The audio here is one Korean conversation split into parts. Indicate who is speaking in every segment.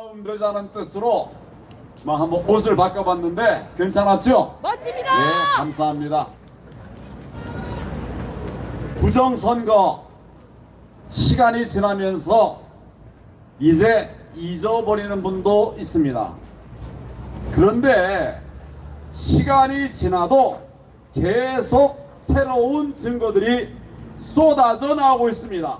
Speaker 1: 흔들자는 뜻으로 뭐 한번 옷을 바꿔봤는데 괜찮았죠?
Speaker 2: 멋집니다.
Speaker 1: 예, 감사합니다. 부정선거 시간이 지나면서 이제 잊어버리는 분도 있습니다. 그런데 시간이 지나도 계속 새로운 증거들이 쏟아져 나오고 있습니다.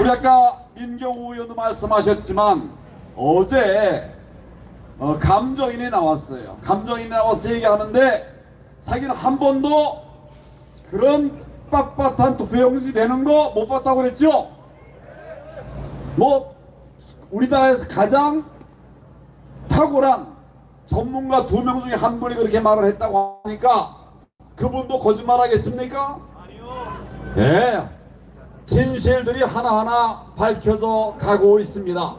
Speaker 1: 우리 아까 민경우 의원도 말씀하셨지만 어제 어, 감정인이 나왔어요. 감정인이 나와서 얘기하는데 자기는 한 번도 그런 빳빳한 투표 용지 내는 거 못 봤다고 그랬죠? 뭐 우리나라에서 가장 탁월한 전문가 두 명 중에 한 분이 그렇게 말을 했다고 하니까 그분도 거짓말 하겠습니까? 아니요. 예. 진실들이 하나하나 밝혀져 가고 있습니다.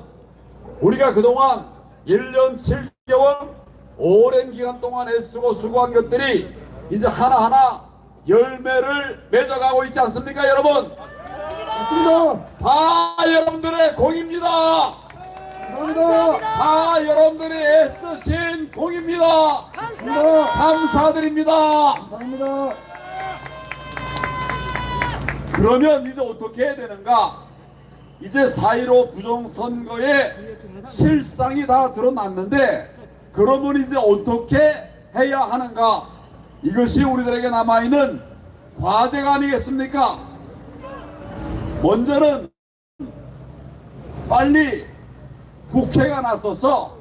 Speaker 1: 우리가 그동안 1년 7개월 오랜 기간 동안 애쓰고 수고한 것들이 이제 하나하나 열매를 맺어가고 있지 않습니까 여러분?
Speaker 3: 맞습니다.
Speaker 1: 다 여러분들의 공입니다.
Speaker 3: 감사합니다.
Speaker 1: 다 여러분들이 애쓰신 공입니다.
Speaker 2: 감사합니다.
Speaker 1: 감사드립니다.
Speaker 3: 감사합니다.
Speaker 1: 그러면 이제 어떻게 해야 되는가? 이제 4.15 부정선거의 실상이 다 드러났는데 그러면 이제 어떻게 해야 하는가? 이것이 우리들에게 남아있는 과제가 아니겠습니까? 먼저는 빨리 국회가 나서서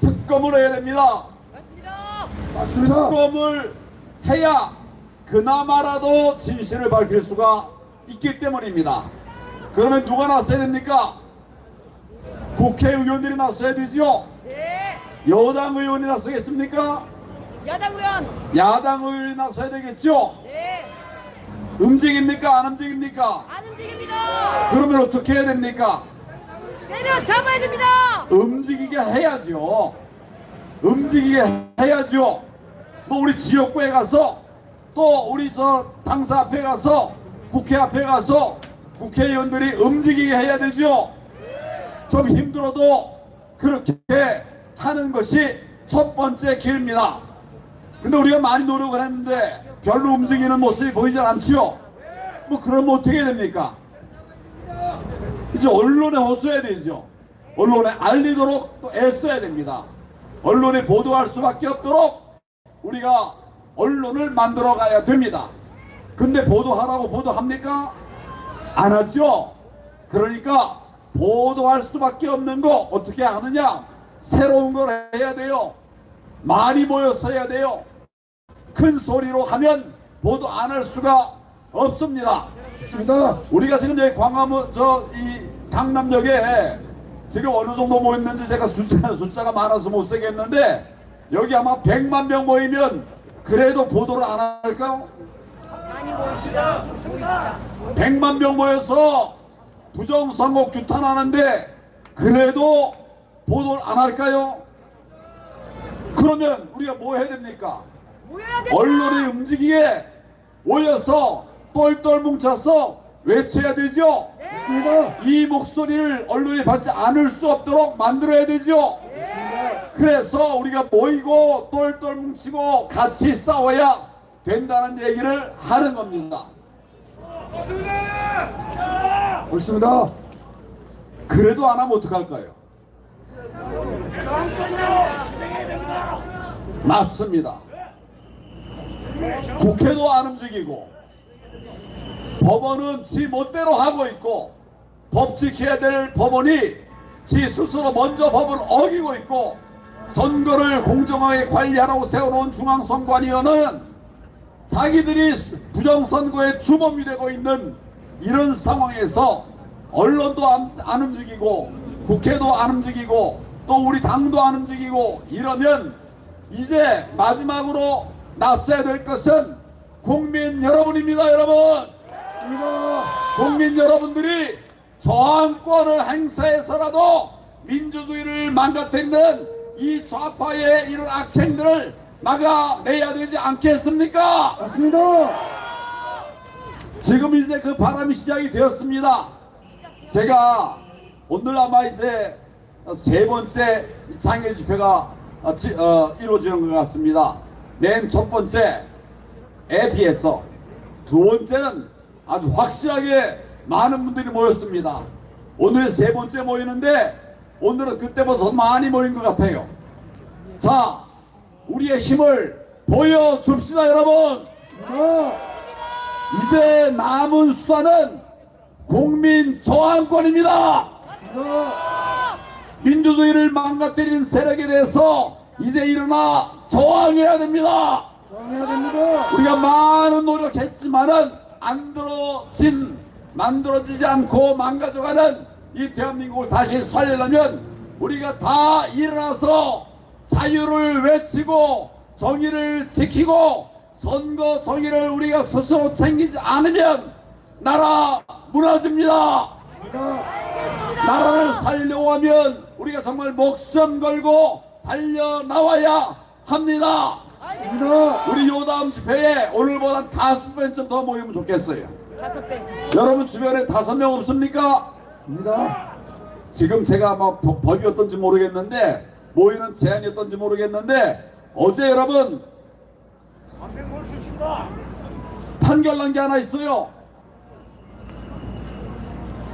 Speaker 1: 특검을 해야 됩니다.
Speaker 2: 맞습니다.
Speaker 3: 맞습니다.
Speaker 1: 특검을 해야 그나마라도 진실을 밝힐 수가 있기 때문입니다. 그러면 누가 나서야 됩니까? 국회의원들이 나서야 되죠?
Speaker 2: 네.
Speaker 1: 여당 의원이 나서겠습니까?
Speaker 2: 야당 의원.
Speaker 1: 야당 의원이 나서야 되겠죠?
Speaker 2: 네.
Speaker 1: 움직입니까? 안 움직입니까?
Speaker 2: 안 움직입니다.
Speaker 1: 그러면 어떻게 해야 됩니까?
Speaker 2: 내려 잡아야 됩니다.
Speaker 1: 움직이게 해야죠. 움직이게 해야죠. 뭐 우리 지역구에 가서 또 우리 저 당사 앞에 가서 국회 앞에 가서 국회의원들이 움직이게 해야 되죠. 좀 힘들어도 그렇게 하는 것이 첫 번째 길입니다. 근데 우리가 많이 노력을 했는데 별로 움직이는 모습이 보이질 않지요. 뭐 그러면 어떻게 됩니까? 이제 언론에 호소해야 되죠. 언론에 알리도록 또 애써야 됩니다. 언론에 보도할 수밖에 없도록 우리가 언론을 만들어 가야 됩니다. 근데 보도하라고 보도합니까? 안 하죠? 그러니까 보도할 수밖에 없는 거 어떻게 하느냐? 새로운 걸 해야 돼요. 많이 모여서 해야 돼요. 큰 소리로 하면 보도 안 할 수가 없습니다.
Speaker 3: 맞습니다.
Speaker 1: 우리가 지금 여기 광화문 저 이 강남역에 지금 어느 정도 모였는지 제가 숫자, 숫자가 많아서 못 세겠는데 여기 아마 100만 명 모이면 그래도 보도를 안 할까요? 100만 명 모여서 부정선거 규탄하는데 그래도 보도를 안 할까요? 그러면 우리가 뭐 해야 됩니까?
Speaker 2: 됩니다.
Speaker 1: 언론이 움직이게 모여서 똘똘 뭉쳐서 외쳐야 되죠?
Speaker 2: 네.
Speaker 1: 이 목소리를 언론이 받지 않을 수 없도록 만들어야 되죠. 그래서 우리가 모이고 똘똘 뭉치고 같이 싸워야 된다는 얘기를 하는 겁니다.
Speaker 3: 옳습니다.
Speaker 1: 그래도 안 하면 어떡할까요? 맞습니다. 국회도 안 움직이고 법원은 지 멋대로 하고 있고 법 지켜야 될 법원이 지 스스로 먼저 법을 어기고 있고 선거를 공정하게 관리하라고 세워놓은 중앙선관위원회는 자기들이 부정선거의 주범이 되고 있는 이런 상황에서 언론도 안, 안 움직이고 국회도 안 움직이고 또 우리 당도 안 움직이고 이러면 이제 마지막으로 나서야 될 것은 국민 여러분입니다 여러분. 국민 여러분들이 저항권을 행사해서라도 민주주의를 망가뜨리는 이 좌파의 이런 악행들을 막아내야 되지 않겠습니까?
Speaker 3: 맞습니다.
Speaker 1: 지금 이제 그 바람이 시작이 되었습니다. 제가 오늘 아마 이제 세 번째 장애 집회가 어, 지- 어, 이루어지는 것 같습니다. 맨 첫 번째 에 비해서 두 번째는 아주 확실하게 많은 분들이 모였습니다. 오늘 세 번째 모이는데 오늘은 그때보다 더 많이 모인 것 같아요. 자, 우리의 힘을 보여줍시다, 여러분. 이제 남은 수단은 국민 저항권입니다. 민주주의를 망가뜨리는 세력에 대해서 이제 일어나 저항해야 됩니다.
Speaker 3: 저항해야 됩니다.
Speaker 1: 우리가 많은 노력했지만은 만들어진 만들어지지 않고 망가져가는 이 대한민국을 다시 살리려면 우리가 다 일어나서 자유를 외치고 정의를 지키고 선거 정의를 우리가 스스로 챙기지 않으면 나라 무너집니다. 나라를 살려고 하면 우리가 정말 목숨 걸고 달려 나와야 합니다.
Speaker 3: 습니다
Speaker 1: 우리 요다음 집회에 오늘보다 다섯 배쯤 더 모이면 좋겠어요.
Speaker 2: 다섯 배.
Speaker 1: 여러분 주변에 다섯 명 없습니까?
Speaker 3: 습니다
Speaker 1: 지금 제가 뭐 법- 법이었던지 모르겠는데 모이는 제한이었던지 모르겠는데 어제 여러분 판결 난 게 하나 있어요.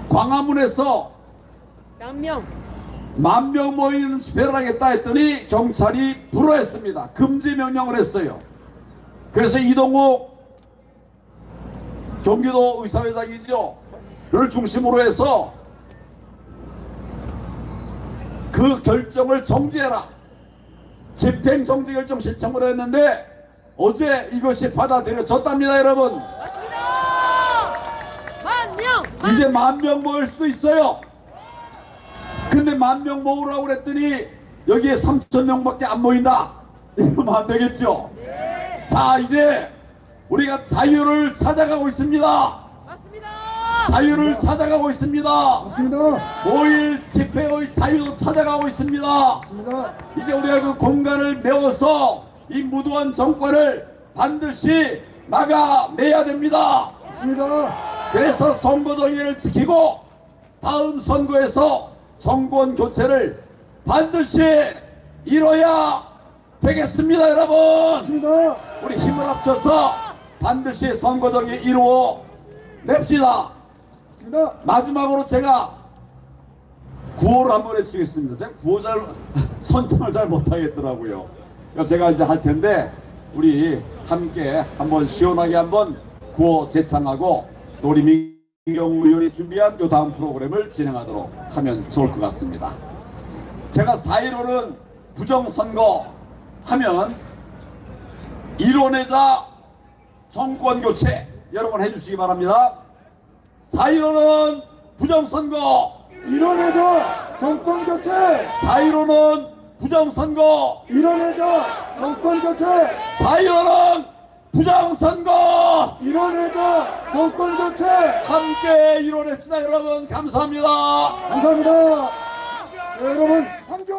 Speaker 1: 광화문에서
Speaker 2: 몇 명?
Speaker 1: 만명 모이는 집회를 하겠다 했더니 경찰이 불허했습니다. 금지 명령을 했어요. 그래서 이동욱 경기도 의사회장이죠. 를 중심으로 해서 그 결정을 정지해라. 집행 정지 결정 신청을 했는데 어제 이것이 받아들여졌답니다, 여러분.
Speaker 2: 맞습니다. 만 명. 만
Speaker 1: 이제 만 명 모일 수도 있어요. 근데 만 명 모으라고 그랬더니 여기에 3천 명밖에 안 모인다. 이러면 안 되겠죠.
Speaker 2: 네.
Speaker 1: 자, 이제 우리가 자유를 찾아가고
Speaker 2: 있습니다.
Speaker 1: 자유를 찾아가고 있습니다.
Speaker 3: 맞습니다.
Speaker 1: 모일 집회의 자유도 찾아가고 있습니다.
Speaker 3: 맞습니다.
Speaker 1: 이제 우리가 그 공간을 메워서 이 무도한 정권을 반드시 막아내야 됩니다.
Speaker 3: 맞습니다.
Speaker 1: 그래서 선거 정의를 지키고 다음 선거에서 정권 교체를 반드시 이뤄야 되겠습니다, 여러분.
Speaker 3: 맞습니다.
Speaker 1: 우리 힘을 합쳐서 반드시 선거 정의 이루어 냅시다.
Speaker 3: 맞습니다.
Speaker 1: 마지막으로 제가 구호를 한번 해주시겠습니다. 제가 구호 잘 선창을 잘 못하겠더라고요. 그래서 제가 이제 할 텐데 우리 함께 한번 시원하게 한번 구호 제창하고 또 우리 민경 의원이 준비한 요 다음 프로그램을 진행하도록 하면 좋을 것 같습니다. 제가 4.15는 부정선거 하면 이뤄내자 정권 교체 여러분 해주시기 바랍니다. 4.15는 부정선거
Speaker 3: 이뤄내자 정권 교체.
Speaker 1: 4.15는 부정선거
Speaker 3: 이뤄내자 정권 교체.
Speaker 1: 4.15는 부정선거
Speaker 3: 이뤄내자 정권 교체.
Speaker 1: 함께 이뤄냅시다 여러분 감사합니다
Speaker 3: 감사합니다. 네, 여러분 한교.